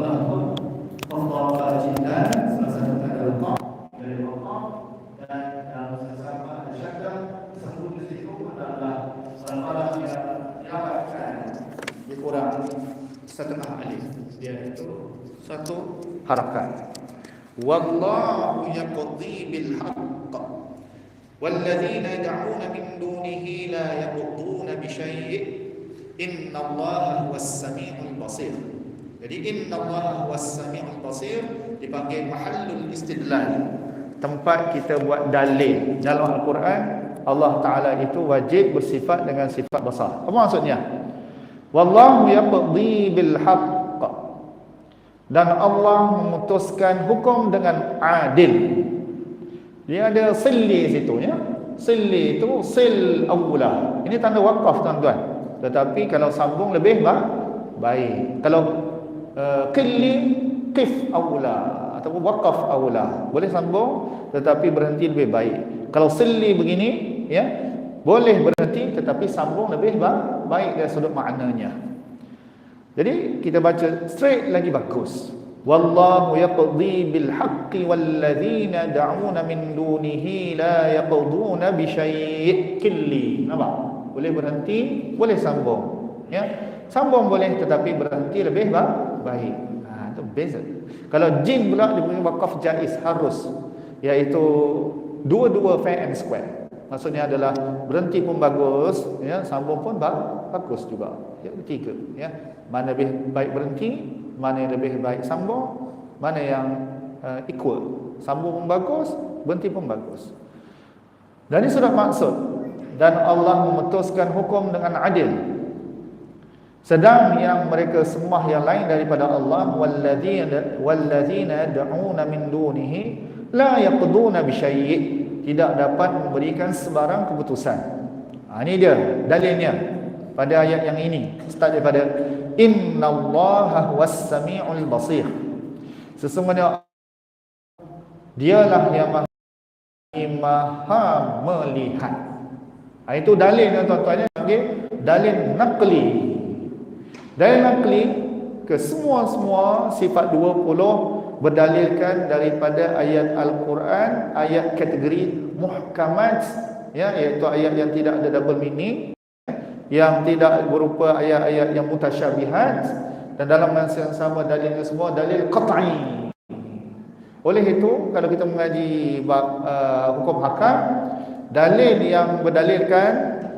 Allah pun Membawa cinta Salah satu kata letak Dari letak Dan dalam sesama Syakar Satu di situ adalah Salah yang Dapatkan Dikurang Setengah alif Dia itu Satu harakat yaqdi bil haqq والذين يدعون من دونه لا يقضون بشيء إن الله هو السميع البصير jadi inna Allah huwas sami'ul basir dipanggil mahallul istidlal. Tempat kita buat dalil dalam al-Quran Allah taala itu wajib bersifat dengan sifat basar. Apa maksudnya? Wallahu yaqdi bil haqq. Dan Allah memutuskan hukum dengan adil. Dia ada silli situ ya. Silli itu sil awla ini tanda wakaf tuan-tuan. Tetapi kalau sambung lebih baik. Kalau qilli uh, qif awla ataupun waqaf awla. Boleh sambung? Tetapi berhenti lebih baik. Kalau silli begini ya boleh berhenti tetapi sambung lebih baik dari sudut maknanya. Jadi kita baca straight lagi bagus. Wallahu yaqdi bil haqqi wal ladzina da'una min dunihi la yaqduna bi syai' qilli nampak? Boleh berhenti boleh sambung. Ya. Sambung boleh tetapi berhenti lebih baik ha itu beza. Kalau jin pula dia punya wakaf jaiz harus iaitu dua-dua fair and square. Maksudnya adalah berhenti pun bagus ya sambung pun bagus juga. Ya ketiga ya. Mana lebih baik berhenti mana yang lebih baik sambung mana yang uh, equal. Sambung pun bagus berhenti pun bagus. Dan ini sudah maksud. Dan Allah memutuskan hukum dengan adil sedang yang mereka sembah yang lain daripada Allah walladzina walladzina yad'una min dunihi la yaqduna bi syai' tidak dapat memberikan sebarang keputusan. Ha, ini dia dalilnya pada ayat yang ini start daripada innallaha was-sami'ul basir. Sesungguhnya dialah yang maha, melihat. Ha, itu dalil tuan-tuan ya, dalil naqli dan nakli ke semua-semua sifat 20 berdalilkan daripada ayat Al-Quran, ayat kategori muhkamat ya iaitu ayat yang tidak ada double meaning yang tidak berupa ayat-ayat yang mutasyabihat dan dalam masa yang sama dalilnya semua dalil qat'i. Oleh itu kalau kita mengaji uh, hukum hakam dalil yang berdalilkan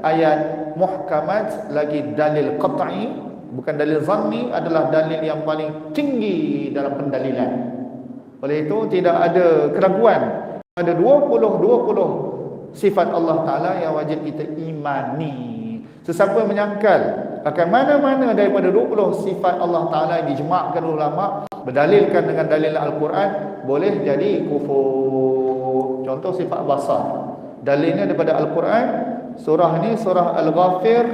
ayat muhkamat lagi dalil qat'i bukan dalil zanni adalah dalil yang paling tinggi dalam pendalilan. Oleh itu tidak ada keraguan. Ada 20 20 sifat Allah taala yang wajib kita imani. Sesiapa menyangkal akan mana-mana daripada 20 sifat Allah taala yang dijema'kan ulama berdalilkan dengan dalil Al-Quran boleh jadi kufur. Contoh sifat basar. Dalilnya daripada Al-Quran surah ini surah Al-Ghafir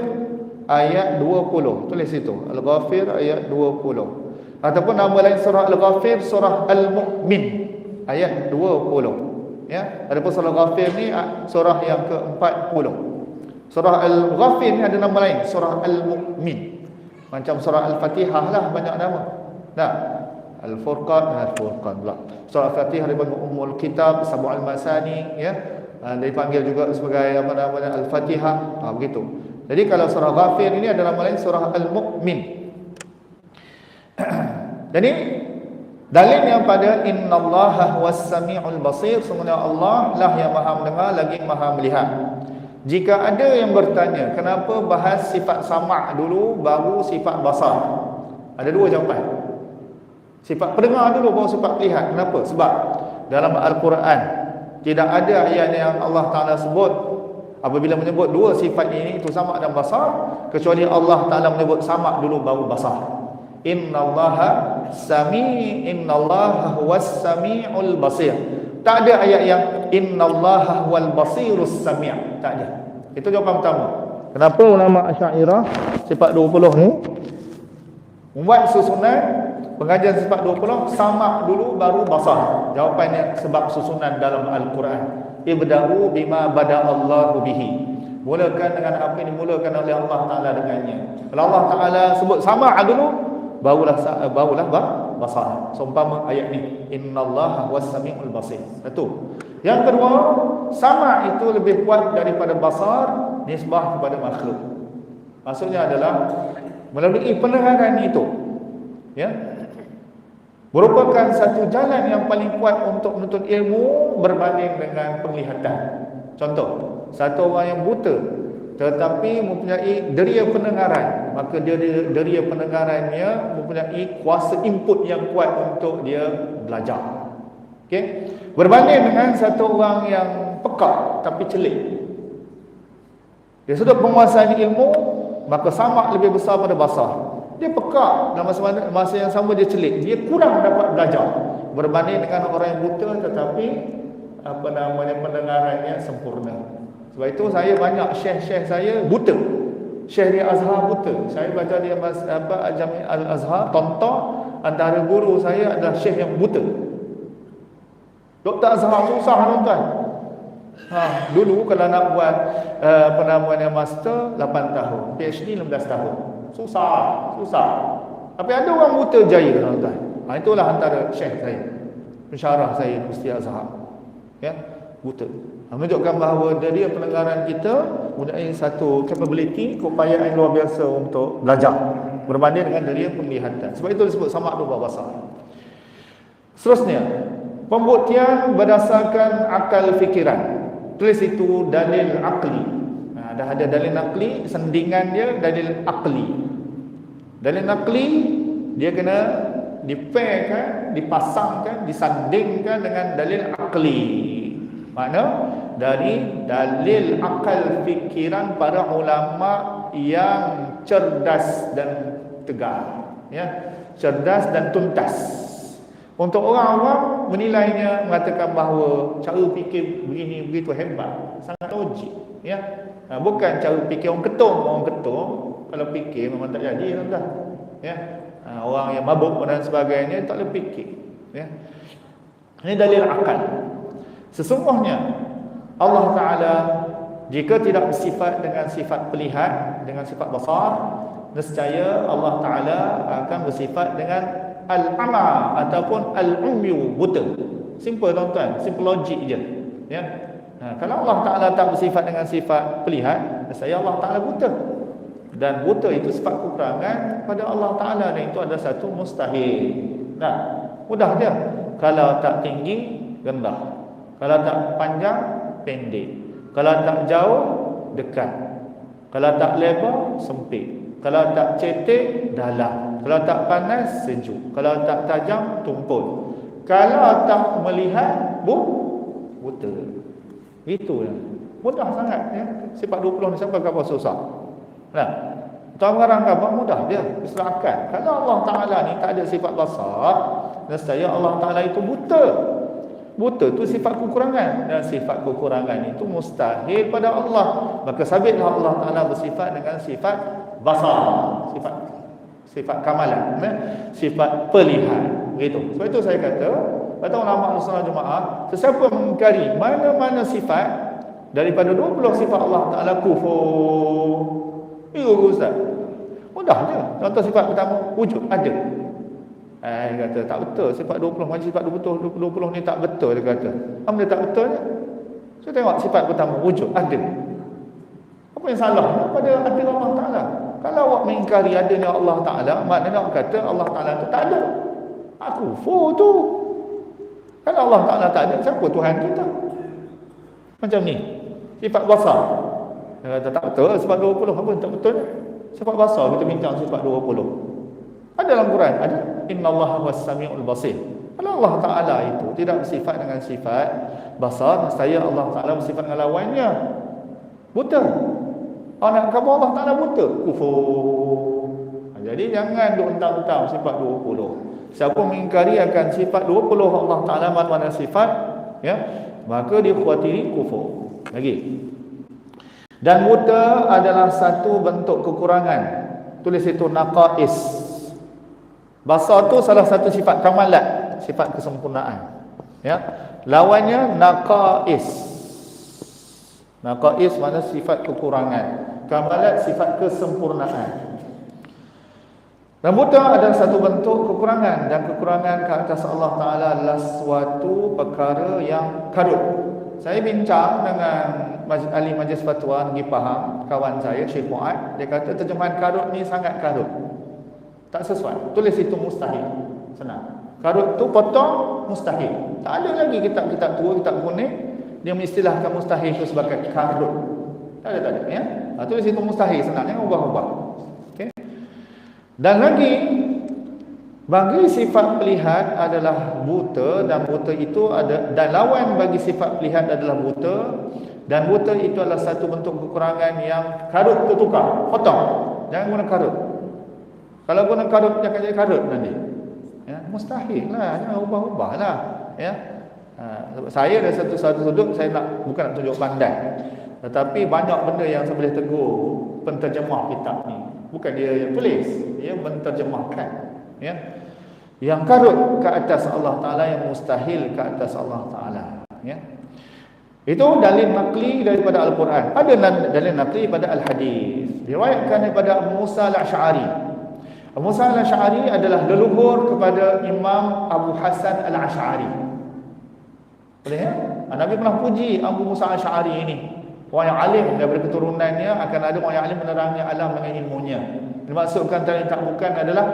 ayat 20 tulis itu Al-Ghafir ayat 20 ataupun nama lain surah Al-Ghafir surah Al-Mu'min. Ayat 20 ya? Adapun surah Al-Ghafir ni ah, surah yang ke-40 surah Al-Ghafir ni ada nama lain. Surah Al-Mu'min. Macam surah Al-Fatihah lah banyak nama. Tak Al-Furqan Al-Furqan pula. Surah Al-Fatihah daripada Ummul Kitab Sabu Al-Masani ya. Ah, dipanggil juga sebagai apa namanya Al-Fatihah. Ha, begitu jadi kalau surah Ghafir ini adalah nama lain surah Al-Mu'min. Jadi dalil yang pada innallaha was-sami'ul basir sebenarnya Allah lah yang Maha mendengar lagi Maha melihat. Jika ada yang bertanya, kenapa bahas sifat sama' dulu baru sifat basar? Ada dua jawapan. Sifat pendengar dulu baru sifat lihat. Kenapa? Sebab dalam Al-Quran tidak ada ayat yang Allah Taala sebut apabila menyebut dua sifat ini itu sama dan basar kecuali Allah Taala menyebut sama dulu baru basar. Innallaha sami innallaha huwas samiul basir. Tak ada ayat yang innallaha huwal basirus sami' tak ada. Itu jawapan pertama. Kenapa ulama asy'ariyah sifat 20 ni? Membuat susunan pengajian sifat 20 sama dulu baru basar. Jawapannya sebab susunan dalam al-Quran ibda'u bima bada Allah bihi. Mulakan dengan apa yang dimulakan oleh Allah Taala dengannya. Kalau Allah Taala sebut sama dulu barulah barulah basar seumpama ayat ni. Innallaha was-sami'ul basir. Satu yang kedua sama itu lebih kuat daripada basar nisbah kepada makhluk. Maksudnya adalah melalui pendengaran itu. Ya merupakan satu jalan yang paling kuat untuk menuntut ilmu berbanding dengan penglihatan. Contoh satu orang yang buta tetapi mempunyai deria pendengaran maka dia deria pendengarannya mempunyai kuasa input yang kuat untuk dia belajar. Okey? Berbanding dengan satu orang yang pekak tapi celik. Dia sudah menguasai ilmu maka sama lebih besar pada basah dia pekak dalam masa, masa yang sama dia celik dia kurang dapat belajar berbanding dengan orang yang buta tetapi apa namanya pendengarannya sempurna sebab itu saya banyak syekh-syekh saya buta. Syekh dia Azhar buta. Saya baca dia apa Jami Al-Azhar tonton antara guru saya adalah syekh yang buta. Doktor Azhar susah tuan. Ha, dulu kalau nak buat uh, apa namanya master 8 tahun, PhD 16 tahun. Susah, susah. Tapi ada orang buta jaya tuan. Ha, itulah antara syekh saya. Pensyarah saya Ustaz Azhar. Ya, buta menunjukkan bahawa dari pendengaran kita mempunyai satu capability keupayaan luar biasa untuk belajar berbanding dengan dari penglihatan sebab itu disebut sama dua bahasa seterusnya pembuktian berdasarkan akal fikiran tulis itu dalil akli dah ada dalil akli sendingan dia dalil akli dalil akli dia kena dipairkan dipasangkan disandingkan dengan dalil akli Mana dari dalil akal fikiran para ulama yang cerdas dan tegar, ya, cerdas dan tuntas. Untuk orang awam menilainya mengatakan bahawa cara fikir begini begitu hebat, sangat logik, ya. Ha, bukan cara fikir orang ketum, orang ketum kalau fikir memang tak jadi tuan Ya. Ha, orang yang mabuk dan sebagainya tak boleh fikir, ya. Ini dalil akal. Sesungguhnya Allah Ta'ala jika tidak bersifat dengan sifat pelihat, dengan sifat basar, nescaya Allah Ta'ala akan bersifat dengan al-ama ataupun al-umyu buta. Simple tuan-tuan, simple logik je. Ya. Nah, kalau Allah Ta'ala tak bersifat dengan sifat pelihat, nescaya Allah Ta'ala buta. Dan buta itu sifat kekurangan pada Allah Ta'ala dan itu adalah satu mustahil. Nah, mudah dia. Kalau tak tinggi, rendah. Kalau tak panjang, pendek. Kalau tak jauh, dekat. Kalau tak lebar, sempit. Kalau tak cetek, dalam. Kalau tak panas, sejuk. Kalau tak tajam, tumpul. Kalau tak melihat, bu, buta. Itu ya. Mudah sangat ya. Sifat 20 ni sampai kapal susah. Nah, Tuan mengarang kabar mudah dia. Islam Kalau Allah Ta'ala ni tak ada sifat basar, nescaya Allah Ta'ala itu buta. Buta tu sifat kekurangan dan sifat kekurangan itu mustahil pada Allah. Maka sabitlah Allah Taala bersifat dengan sifat basar, sifat sifat kamalan, ya? sifat pelihat. Begitu. Sebab itu saya kata, kata ulama Sunnah Jemaah, sesiapa mengingkari mana-mana sifat daripada 20 sifat Allah Taala kufur. Itu Ustaz. Mudah je. Contoh sifat pertama, wujud ada. Eh, kata tak betul sifat 20 macam sifat 20 20 ni tak betul dia kata. Apa dia tak betul ni? So tengok sifat pertama wujud ada. Apa yang salah pada ada Allah Taala? Kalau awak mengingkari adanya Allah Taala, maknanya awak kata Allah Taala tu tak ada. Aku fu tu. Kalau Allah Taala tak ada, siapa Tuhan kita? Macam ni. Sifat basar. Dia kata tak betul sifat 20 apa tak betul? Sifat basar kita bincang sifat 20. Ada dalam Quran, ada innallaha was-sami'ul basir. Kalau Allah Taala itu tidak bersifat dengan sifat basar, saya Allah Taala bersifat dengan lawannya. Buta. Anak kamu Allah Taala buta, kufur. Jadi jangan duk entang-entang sifat 20. Siapa mengingkari akan sifat 20 Allah Taala mana-mana sifat, ya, maka dia khawatiri kufur. Lagi. Dan buta adalah satu bentuk kekurangan. Tulis itu naqais. Basar tu salah satu sifat kamalat, sifat kesempurnaan. Ya. Lawannya naqais. Naqais mana sifat kekurangan. Kamalat sifat kesempurnaan. Dan buta adalah satu bentuk kekurangan dan kekurangan ke atas Allah Taala adalah suatu perkara yang karut. Saya bincang dengan ahli majlis fatwa Negeri Pahang, kawan saya Syekh Muad, dia kata terjemahan karut ni sangat karut. Tak sesuai. Tulis itu mustahil. Senang. Karut tu potong mustahil. Tak ada lagi kitab-kitab tua, kitab kuning dia mengistilahkan mustahil itu sebagai karut. Tak ada tak ada ya. Ha, tulis itu mustahil jangan ubah-ubah. Okey. Dan lagi bagi sifat pelihat adalah buta dan buta itu ada dan lawan bagi sifat pelihat adalah buta dan buta itu adalah satu bentuk kekurangan yang karut tertukar, potong. Jangan guna karut. Kalau guna karut akan jadi karut nanti. Ya, mustahil lah, jangan ubah-ubah lah. Ya. Ha, saya dari satu satu sudut saya nak bukan nak tunjuk pandai. Tetapi banyak benda yang saya boleh tegur penterjemah kitab ni. Bukan dia yang tulis dia menterjemahkan ya. Yang karut ke atas Allah taala yang mustahil ke atas Allah taala ya. Itu dalil nakli daripada al-Quran. Ada dalil nakli pada al-hadis. Diriwayatkan daripada Abu Musa al-Asy'ari Abu Musa al-Asy'ari adalah leluhur kepada Imam Abu Hasan al-Asy'ari boleh ya Nabi pernah puji Abu Musa al-Asy'ari ini Orang yang alim daripada keturunannya akan ada orang yang alim menerangi alam dengan ilmunya. Dimaksudkan tadi tak bukan adalah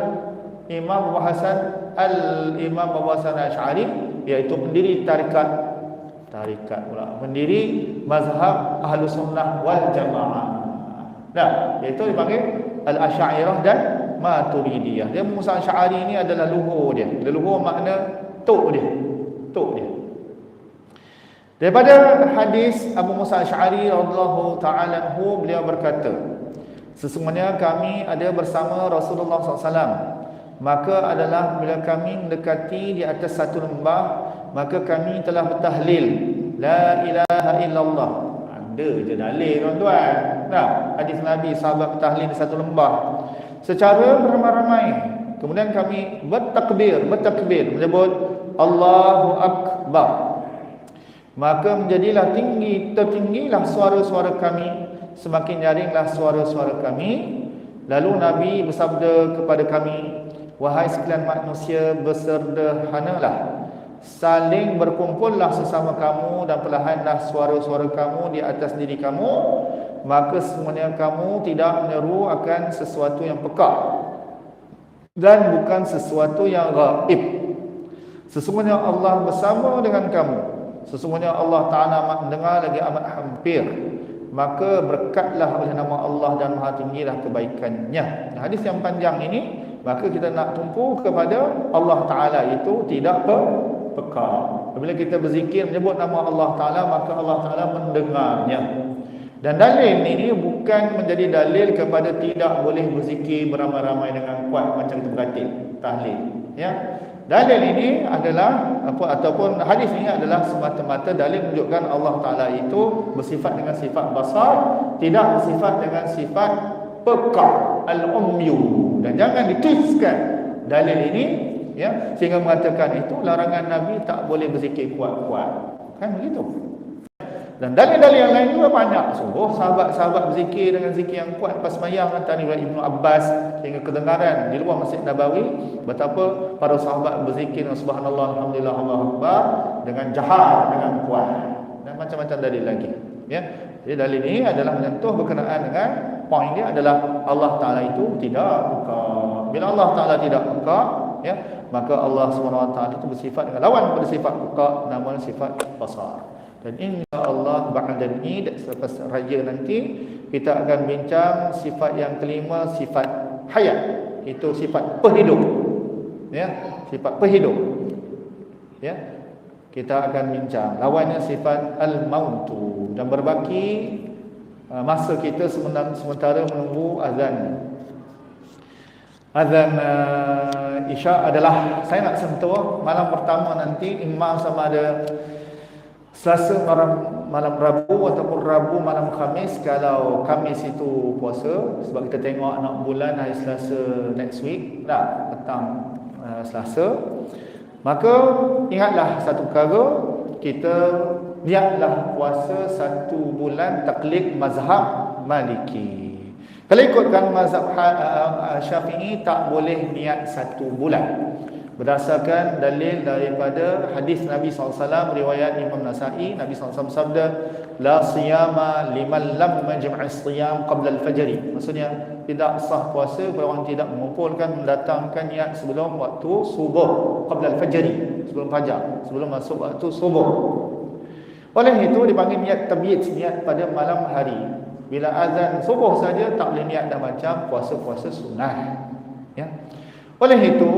Imam Abu Hasan Al-Imam Abu Hasan Al-Sy'ari iaitu pendiri tarikat tarikat pula pendiri mazhab Ahlus Sunnah wal Jamaah. Nah, iaitu dipanggil Al-Asy'ariyah dan Maturidiyah. Dia Musa Al-Sy'ari ini adalah luhur dia. Leluhur makna tok dia. Tok dia. Daripada hadis Abu Musa Asy'ari radhiyallahu taala anhu beliau berkata, sesungguhnya kami ada bersama Rasulullah SAW. Maka adalah bila kami mendekati di atas satu lembah, maka kami telah bertahlil la ilaha illallah. Ada je dalil tuan-tuan. Nah, hadis Nabi sahabat bertahlil di satu lembah secara beramai-ramai. Kemudian kami bertakbir, bertakbir menyebut Allahu akbar maka menjadilah tinggi tertinggilah suara-suara kami. Semakin nyaringlah suara-suara kami. Lalu nabi bersabda kepada kami wahai sekalian manusia bersederhanalah saling berkumpullah sesama kamu dan perlahanlah suara-suara kamu di atas diri kamu. Maka semuanya kamu tidak menyeru akan sesuatu yang pekak dan bukan sesuatu yang gaib sesungguhnya Allah bersama dengan kamu Sesungguhnya Allah Ta'ala mendengar lagi amat hampir. Maka berkatlah oleh nama Allah dan maha tinggilah kebaikannya. Hadis yang panjang ini Maka kita nak tumpu kepada Allah Ta'ala itu tidak peka. Bila kita berzikir menyebut nama Allah Ta'ala Maka Allah Ta'ala mendengarnya. Dan dalil ini bukan menjadi dalil kepada tidak boleh berzikir beramai-ramai dengan kuat macam kita berkatil tahlil ya Dalil ini adalah apa ataupun hadis ini adalah semata-mata dalil menunjukkan Allah Taala itu bersifat dengan sifat basar, tidak bersifat dengan sifat peka al-umyu. Dan jangan dituliskan dalil ini ya sehingga mengatakan itu larangan Nabi tak boleh berzikir kuat-kuat. Kan begitu? Dan dalil-dalil yang lain juga banyak. Sungguh sahabat-sahabat berzikir dengan zikir yang kuat pas semayang antara Ibnu Abbas hingga kedengaran di luar Masjid Nabawi betapa para sahabat berzikir subhanallah alhamdulillah Allah akbar dengan jahar dengan kuat dan macam-macam dalil lagi. Ya. Jadi dalil ini adalah menyentuh berkenaan dengan poin dia adalah Allah Taala itu tidak buka. Bila Allah Taala tidak buka, ya, maka Allah Taala itu bersifat dengan lawan pada sifat buka namun sifat basar. Dan insya Allah ba'da Eid selepas raya nanti kita akan bincang sifat yang kelima sifat hayat itu sifat perhidup. Ya, sifat perhidup. Ya. Kita akan bincang lawannya sifat al-mautu dan berbaki uh, masa kita sementara menunggu azan. Azan uh, Isya adalah saya nak sentuh malam pertama nanti imam sama ada Selasa malam malam Rabu ataupun Rabu malam Khamis kalau Khamis itu puasa sebab kita tengok anak bulan hari Selasa next week dah petang uh, Selasa maka ingatlah satu perkara kita niatlah puasa satu bulan taklid mazhab Maliki Kalau ikutkan mazhab ha- uh, uh, Syafi'i tak boleh niat satu bulan. Berdasarkan dalil daripada hadis Nabi SAW riwayat Imam Nasai Nabi SAW sabda la siyama liman lam majma'i siyam qabla al-fajr. Maksudnya tidak sah puasa bagi orang tidak mengumpulkan mendatangkan niat sebelum waktu subuh qabla al-fajr, sebelum fajar, sebelum masuk waktu subuh. Oleh itu dipanggil niat tabiat niat pada malam hari. Bila azan subuh saja tak boleh niat dah macam puasa-puasa sunnah. Ya. Oleh itu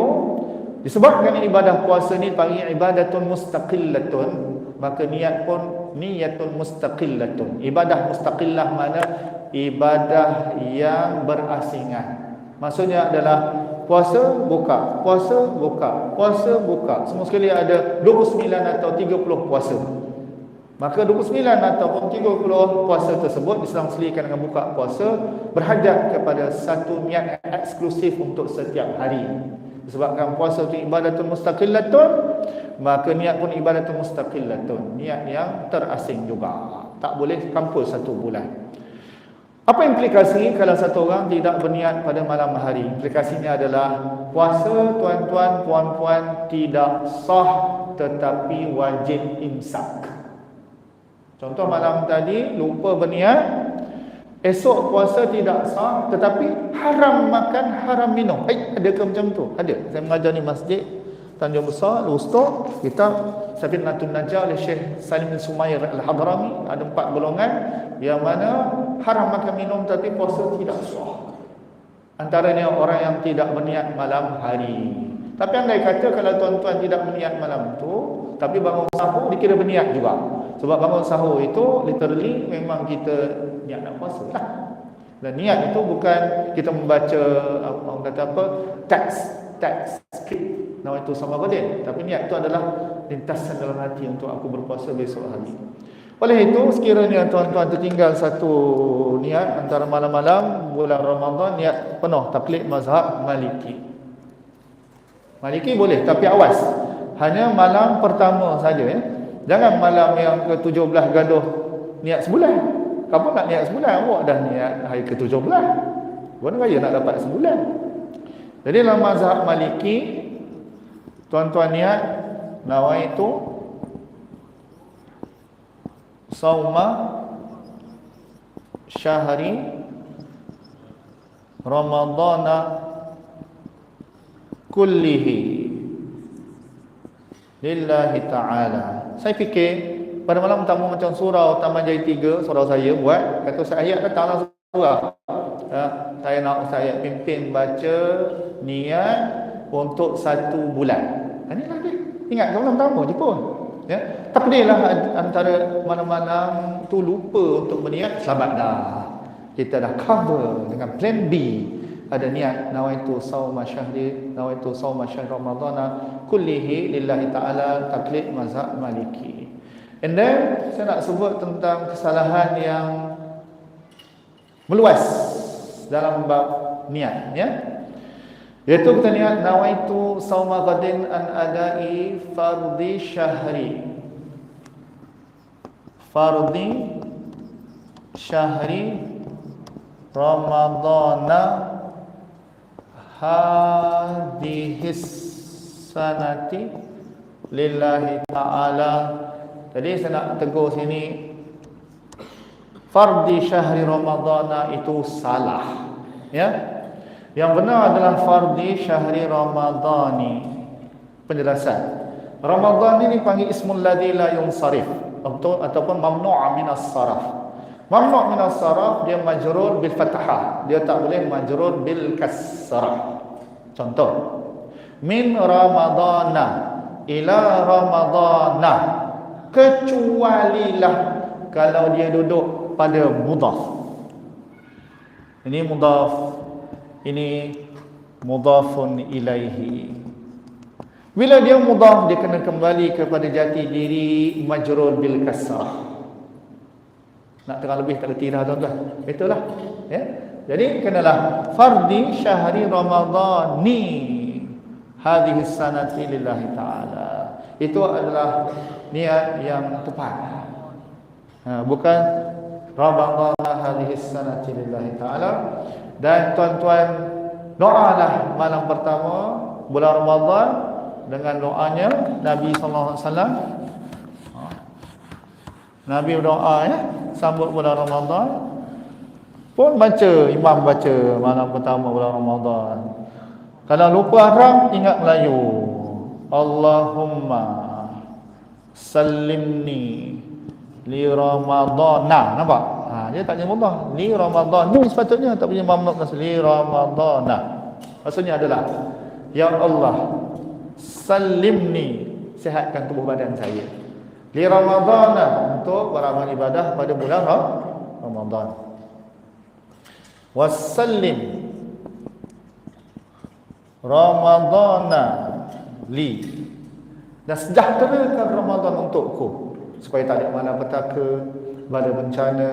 disebabkan ibadah puasa ni dipanggil ibadatun mustaqillatun, maka niat pun niyatun mustaqillatun. Ibadah mustaqillah mana ibadah yang berasingan. Maksudnya adalah puasa buka, puasa buka, puasa buka. Semua sekali ada 29 atau 30 puasa. Maka 29 ataupun 30 puasa tersebut diselang-selikan dengan buka puasa berhajat kepada satu niat eksklusif untuk setiap hari. Disebabkan puasa itu ibadatun mustaqillatun, maka niat pun ibadatun mustaqillatun. Niat yang terasing juga. Tak boleh campur satu bulan. Apa implikasi kalau satu orang tidak berniat pada malam hari? Implikasinya adalah puasa tuan-tuan puan-puan tidak sah tetapi wajib imsak. Contoh malam tadi lupa berniat Esok puasa tidak sah Tetapi haram makan, haram minum. Eh, ada ke macam tu? Ada. Saya mengajar di masjid Tanjung Besar, Ustaz Kita Safin Natun Najah oleh Syekh Salim bin Sumair Al-Hadrami. Ada empat golongan Yang mana haram makan minum Tapi puasa tidak sah. Antaranya orang yang tidak berniat malam hari. Tapi andai kata kalau tuan-tuan tidak berniat malam tu Tapi bangun sahur dikira berniat juga. Sebab bangun sahur itu literally memang kita niat nak puasa lah. Dan niat itu bukan kita membaca orang kata apa teks teks skrip nama itu sama kodin tapi niat itu adalah lintasan dalam hati untuk aku berpuasa besok hari. Oleh itu sekiranya tuan-tuan tertinggal satu niat antara malam-malam bulan Ramadan niat penuh taklid mazhab Maliki. Maliki boleh tapi awas hanya malam pertama saja ya. Jangan malam yang ke-17 gaduh niat sebulan. Kamu nak niat sebulan, awak dah niat hari ke-17. Bukan raya nak dapat sebulan. Jadi dalam mazhab Maliki, tuan-tuan niat nawai itu sauma syahri ramadana kullihi lillahi ta'ala saya fikir pada malam pertama macam surau Taman Jaya 3 surau saya buat kata saya ayat datanglah surau. Ya, saya nak saya pimpin baca niat untuk satu bulan. Inilah dia. Ingat ke malam pertama je pun? Ya takdirlah antara mana-mana tu lupa untuk berniat selamat dah. Kita dah cover dengan plan B. Ada niat nawaitu sauma syahri nawaitu sauma syahr ramadhana. Kullihi lillahi taala taklid mazhab maliki and then saya nak sebut tentang kesalahan yang meluas dalam bab niat ya. Iaitu kita niat nawaitu sauma ghadin an adai fardhi syahri. Fardhi syahri ramadhana hadihis sanati lillahi ta'ala jadi saya nak tegur sini fardi syahri ramadana itu salah ya yang benar adalah fardi syahri ramadani penjelasan Ramadan ini dipanggil ismul ladzi la yunsarif atau ataupun mamnu' minas saraf Mamnu' min as-saraf dia majrur bil fathah. Dia tak boleh majrur bil kasrah. Contoh. Min ramadana ila ramadana kecualilah kalau dia duduk pada mudhaf. Ini mudhaf. Ini mudhafun ilaihi. Bila dia mudhaf dia kena kembali kepada jati diri majrur bil kasrah. Nak terang lebih tak reti dah tuan-tuan. Itulah. Ya. Jadi kenalah fardi syahri ramadhani hadhihi sanati lillahi taala. Itu adalah niat yang tepat. Ha, bukan Ramadan hadhihi sanati lillahi taala. Dan tuan-tuan doalah malam pertama bulan Ramadan dengan doanya Nabi sallallahu alaihi wasallam. Ha. Nabi berdoa ya sambut bulan Ramadan. Pun baca imam baca malam pertama bulan Ramadan. Kalau lupa Arab ingat Melayu Allahumma sallimni li ramadana nampak? Ha, dia tak nyebut Allah li ramadan ni sepatutnya tak punya mamluk nas li ramadana maksudnya adalah ya Allah sallimni sihatkan tubuh badan saya. Li ramadana untuk beramal ibadah pada bulan Ramadan wasallim ramadana li dan sejahterakan Ramadan untukku supaya tak ada malapetaka, bala bencana,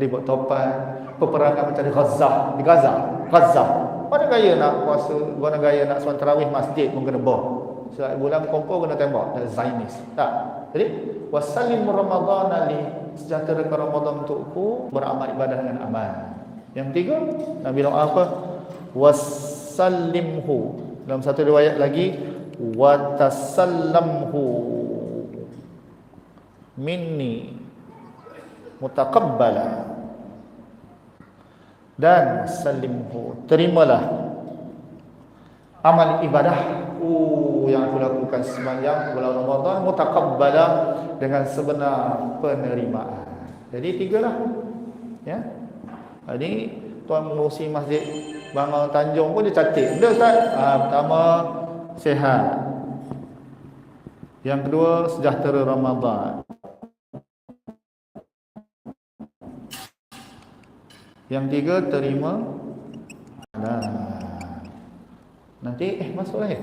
ribut topan, peperangan macam di Gaza, di Gaza, Gaza. Mana gaya nak puasa, mana gaya nak solat tarawih masjid pun kena bom. Selagi bulan kompor kena tembak dari Zionis. Tak. Jadi, wasallim Ramadan ali sejahterakan Ramadan untukku beramal ibadah dengan aman. Yang tiga, Nabi doa apa? Wasallimhu. Dalam satu riwayat lagi, watasallamhu. Minni mutaqabbala dan salimhu terimalah amal ibadah uh, yang aku lakukan sembahyang bulan Ramadan mutaqabbala dengan sebenar penerimaan. Jadi tiga lah ya. Jadi tuan mengurusi masjid Bangal Tanjung pun dia catat dia Ustaz? Ha, pertama sehat yang kedua sejahtera Ramadan Yang tiga terima nah. Nanti eh masuk lagi.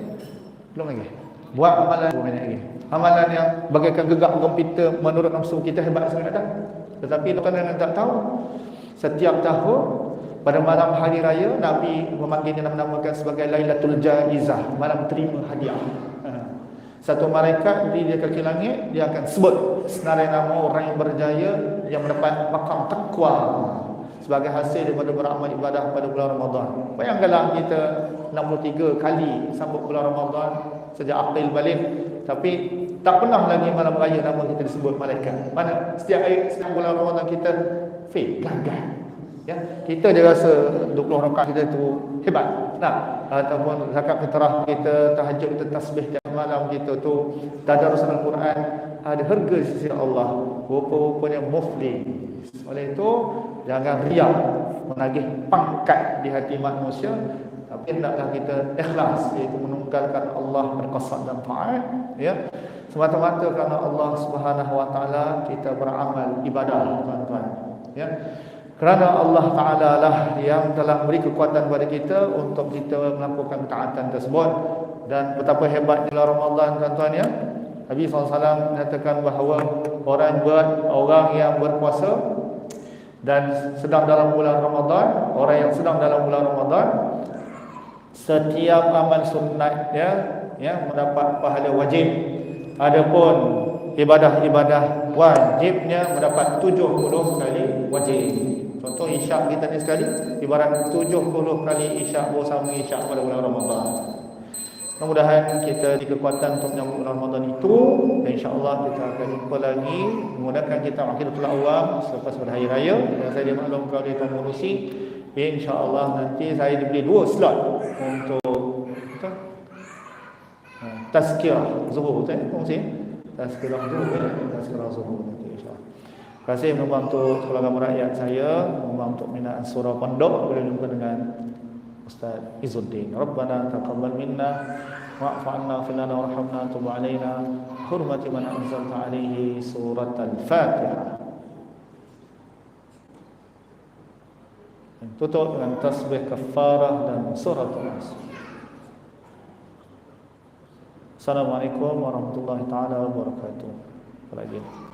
Belum lagi. Buat amalan 2 minit lagi. Amalan yang bagaikan gegap komputer menurut nafsu kita hebat sangat dah. Tetapi tuan yang tak tahu setiap tahun pada malam hari raya Nabi memanggilnya menamakan sebagai Lailatul Jaizah, malam terima hadiah. Ha. Satu malaikat di dia kaki langit dia akan sebut senarai nama orang yang berjaya yang mendapat makam takwa sebagai hasil daripada beramal ibadah pada bulan Ramadan. Bayangkanlah kita 63 kali sambut bulan Ramadan sejak April balik tapi tak pernah lagi malam raya nama kita disebut malaikat. Mana setiap hari setiap bulan Ramadan kita fail, gagal. Ya, kita dia rasa 20 rakaat kita tu hebat. Nah, ataupun zakat fitrah kita, tahajud kita, tasbih tiap malam kita tu, tadarus Al-Quran ada harga di sisi Allah. Rupa-rupanya muflis. Oleh itu, jangan riak menagih pangkat di hati manusia tapi hendaklah kita ikhlas iaitu menunggalkan Allah berqasad dan taat ya semata-mata kerana Allah Subhanahu wa taala kita beramal ibadah tuan-tuan ya kerana Allah Ta'ala lah yang telah beri kekuatan kepada kita untuk kita melakukan ketaatan tersebut. Dan betapa hebatnya Ramadan tuan-tuan ya. Nabi SAW menyatakan bahawa orang buat orang yang berpuasa dan sedang dalam bulan Ramadan, orang yang sedang dalam bulan Ramadan, setiap amal sunat ya, ya mendapat pahala wajib. Adapun ibadah-ibadah wajibnya mendapat 70 kali wajib. Contoh isyak kita ni sekali Ibarat 70 kali isyak bersama isyak pada bulan Ramadan Mudah-mudahan kita di kekuatan untuk menyambut bulan Ramadan itu Dan insyaAllah kita akan jumpa lagi Menggunakan kita akhiratul awam Selepas pada hari raya Dan saya dimaklumkan oleh Tuan Murusi InsyaAllah nanti saya diberi dua slot Untuk betul? Ha, Tazkirah Zuhur betul ya? Tazkirah Zuhur ya? Tazkirah Zuhur nanti insyaAllah Terima kasih membantu sekolah agama rakyat saya membantu minat surah pondok boleh jumpa dengan Ustaz Izzuddin. Rabbana taqabbal minna wa'fu 'anna fil lana warhamna tub 'alaina hurmati man anzalta 'alaihi surat al-Fatihah. Tutup dengan tasbih kafarah dan surah Al-Nas. Assalamualaikum warahmatullahi taala wabarakatuh. Lagi.